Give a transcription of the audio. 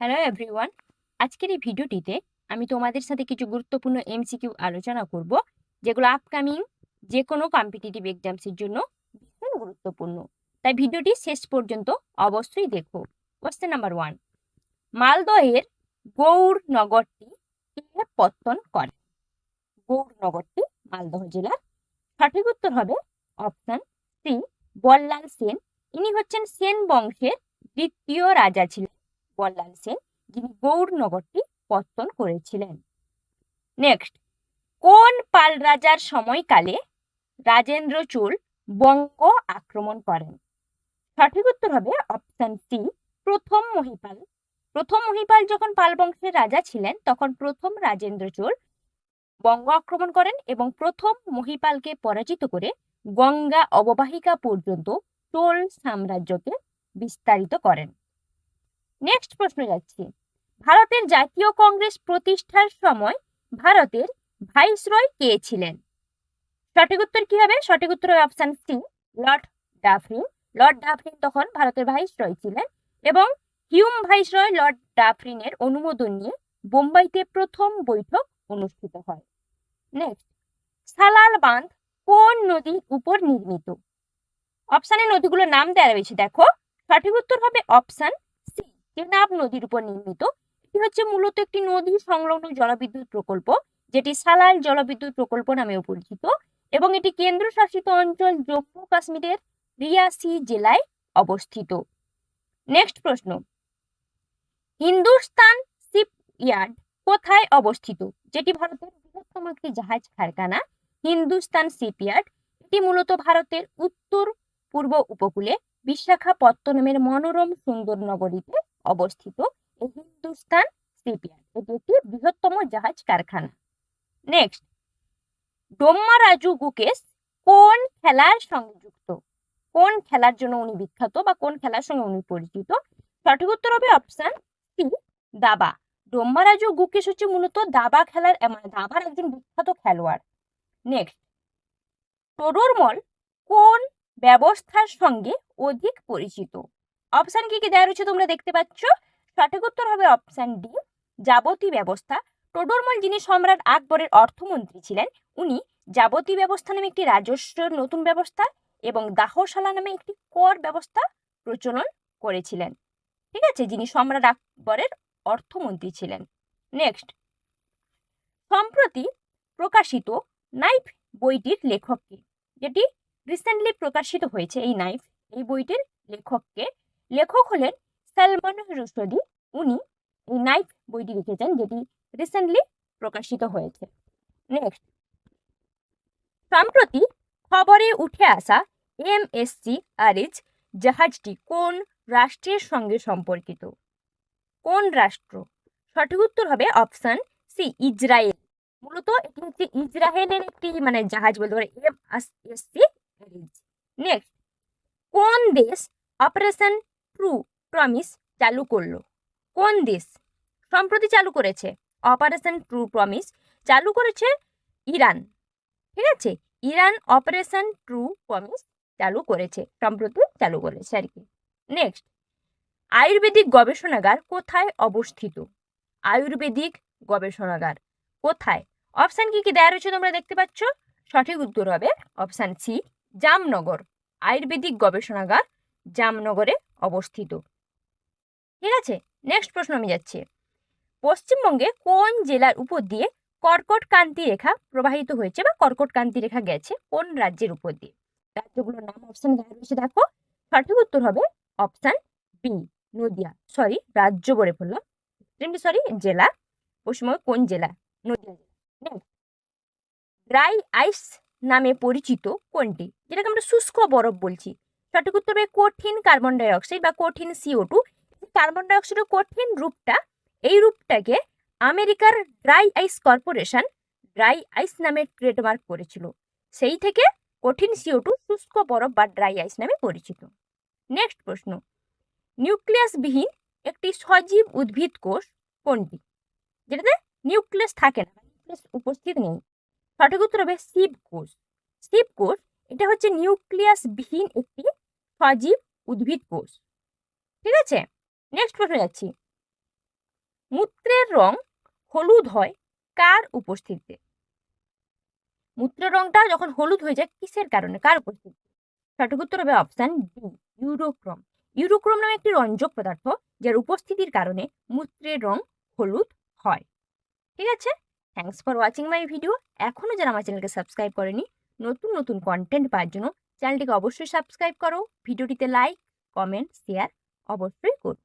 Hello everyone আজকের এই ভিডিওটিতে আমি তোমাদের সাথে কিছু গুরুত্বপূর্ণ এমসিকিউ আলোচনা করব, যেগুলো আপকামিং যে কোনো কম্পিটিটিভ এক্সামসের জন্য ভীষণ গুরুত্বপূর্ণ। তাই ভিডিওটি শেষ পর্যন্ত অবশ্যই দেখো। কোশ্চেন নাম্বার ওয়ান মালদহের গৌর নগরটি কে পত্তন করে? গৌর নগরটি মালদহ জেলার। সঠিক উত্তর হবে অপশন সি বল্লাল সেন। ইনি হচ্ছেন সেন বংশের দ্বিতীয় রাজা ছিলেন। বল্লাল সেন যিনি গৌরনগরটি পত্তন করেছিলেন। নেক্সট কোন পাল রাজার সময়কালে রাজেন্দ্র চোল বঙ্গ আক্রমণ করেন? সঠিক উত্তর হবে অপশন সি প্রথম মহিপাল। প্রথম মহিপাল যখন পাল বংশের রাজা ছিলেন, তখন প্রথম রাজেন্দ্র চোল বঙ্গ আক্রমণ করেন এবং প্রথম মহিপালকে পরাজিত করে গঙ্গা অববাহিকা পর্যন্ত চোল সাম্রাজ্যকে বিস্তারিত করেন। নেক্সট প্রশ্ন যাচ্ছি। ভারতের জাতীয় কংগ্রেস প্রতিষ্ঠার সময় ভারতের ভাইসরয় কে ছিলেন? সঠিক উত্তর কি হবে? সঠিক উত্তর হবে option C Lord Dufferin Lord Dufferin তখন ভারতের ভাইসরয় ছিলেন এবং হিউম ভাইসরয় লর্ড ডাফরিনের অনুমোদন নিয়ে বোম্বাইতে প্রথম বৈঠক অনুষ্ঠিত হয়। নেক্সট সালাল বাঁধ কোন নদীর উপর নির্মিত? অপশানে নদীগুলোর নাম দেওয়া রয়েছে, দেখো। সঠিক উত্তর হবে অপশন সি চেনাব নদীর উপর নির্মিত। এটি হচ্ছে মূলত একটি নদী সংলগ্ন জলবিদ্যুৎ প্রকল্প, যেটি সালাল জলবিদ্যুৎ প্রকল্প নামেও পরিচিত এবং এটি কেন্দ্রশাসিত অঞ্চল জম্মু কাশ্মীরের রিয়াসি জেলায় অবস্থিত। নেক্সট প্রশ্ন। হিন্দুস্তান শিপইয়ার্ড কোথায় অবস্থিত? যেটি ভারতের বৃহত্তম একটি জাহাজ কারখানা, হিন্দুস্তান শিপইয়ার্ড এটি মূলত ভারতের উত্তর পূর্ব উপকূলে বিশাখাপত্তনমের মনোরম সুন্দর নগরীতে অবস্থিত হিন্দুস্তান শিপইয়ার্ড এটি একটি বৃহত্তম জাহাজ কারখানা। নেক্সট ডোম্মা রাজু গুকেশ কোন খেলার সঙ্গে যুক্ত কোন খেলার জন্য উনি বিখ্যাত বা কোন খেলার সঙ্গে উনি পরিচিত? সঠিক উত্তর হবে অপশন সি দাবা। ডোম্মা রাজু গুকেশ হচ্ছে মূলত দাবা খেলার মানে দাবার একজন বিখ্যাত খেলোয়াড়। নেক্সট টোডরমল কোন ব্যবস্থার সঙ্গে অধিক পরিচিত? অপশন কি কি দেওয়া রয়েছে তোমরা দেখতে পাচ্ছ? সঠিক উত্তর হবে অপশন ডি যাবতী ব্যবস্থা টোডরমল যিনি সম্রাট আকবরের অর্থমন্ত্রী ছিলেন, উনি যাবতীয় ব্যবস্থা নামে একটি রাজস্ব নতুন ব্যবস্থা এবং দাহশালা নামে একটি কর ব্যবস্থা প্রচলন করেছিলেন। ঠিক আছে? যিনি সম্রাট আকবরের অর্থমন্ত্রী ছিলেন। নেক্সট সম্প্রতি প্রকাশিত নাইফ বইটির লেখককে, যেটি রিসেন্টলি প্রকাশিত হয়েছে, এই নাইফ, এই বইটির লেখককে লেখক হলেন সালমান রুশদি। উনি এই নাইফ বইটি লিখেছেন, যেটি রিসেন্টলি প্রকাশিত হয়েছে। নেক্সট সম্প্রতি খবরে উঠে আসা এমএসসি আরিজ জাহাজটি কোন রাষ্ট্রের সঙ্গে সম্পর্কিত? কোন রাষ্ট্র? সঠিক উত্তর হবে অপশন সি ইসরায়েল মূলত এটি হচ্ছে ইসরায়েলের একটি মানে জাহাজ বলতে পারে এম এস সি নেক্সট কোন দেশ অপারেশন ট্রু প্রমিস চালু করল। কোন দেশ? সম্প্রতি চালু করেছে। অপারেশন ট্রু প্রমিস চালু করেছে ইরান। ঠিক আছে? ইরান অপারেশন ট্রু প্রমিস চালু করেছে। সম্প্রতি চালু করেছে আর কি। নেক্সট। আয়ুর্বেদিক গবেষণাগার কোথায় অবস্থিত? আয়ুর্বেদিক গবেষণাগার কোথায়? অপশান কি কি দেওয়া রয়েছে তোমরা দেখতে পাচ্ছ? সঠিক উত্তর হবে অপশান সি, জামনগর। আয়ুর্বেদিক গবেষণাগার জামনগরে অবস্থিত। ঠিক আছে নেক্সট প্রশ্ন আমি যাচ্ছি। পশ্চিমবঙ্গে কোন জেলার উপর দিয়ে কর্কট কান্তি রেখা প্রবাহিত হয়েছে বা কর্কট কান্তি রেখা গেছে? কোন রাজ্যের উপর দিয়ে? রাজ্যগুলোর নাম অপশান দেওয়া রয়েছে দেখো। সঠিক উত্তর হবে অপশান বি নদিয়া। সরি রাজ্য বলে বললাম। সরি জেলা। পশ্চিমবঙ্গ কোন জেলা? নদিয়া ড্রাই আইস নামে পরিচিত কোনটি? যেটাকে আমরা শুষ্ক বরফ বলছি। সঠিক উত্তর হবে কঠিন কার্বন ডাইঅক্সাইড বা কঠিন সিও টু কার্বন ডাইঅক্সাইডের কঠিন রূপটা, এই রূপটাকে আমেরিকার dry ice corporation, dry ice নামে ট্রেডমার্ক করেছিল। সেই থেকে কঠিন সিও টু শুষ্ক বরফ বা ড্রাই আইস নামে পরিচিত। নেক্সট প্রশ্ন। নিউক্লিয়াসবিহীন একটি সজীব উদ্ভিদ কোষ কোনটি? যেটাতে নিউক্লিয়াস থাকে না, নিউক্লিয়াস উপস্থিত নেই। সঠিক উত্তর হবে শিব কোষ। শিব কোষ, এটা হচ্ছে নিউক্লিয়াস বিহীন একটি সজীব উদ্ভিদ কোষ। ঠিক আছে? নেক্সট প্রশ্ন যাচ্ছি। মূত্রের রং হলুদ হয় কার উপস্থিতিতে? মূত্রের রংটা যখন হলুদ হয়ে যায়, কিসের কারণে? কার উপস্থিতি সঠিক উত্তর হবে অপশান ডি ইউরোক্রম ইউরোক্রম নামে একটি রঞ্জক পদার্থ, যার উপস্থিতির কারণে মূত্রের রং হলুদ হয়। ঠিক আছে? Thanks for watching my video এখনও যারা আমার চ্যানেলকে সাবস্ক্রাইব করেনি, নতুন নতুন কন্টেন্ট পাওয়ার জন্য চ্যানেলটিকে অবশ্যই সাবস্ক্রাইব করো ভিডিওটিতে লাইক কমেন্ট শেয়ার অবশ্যই করো।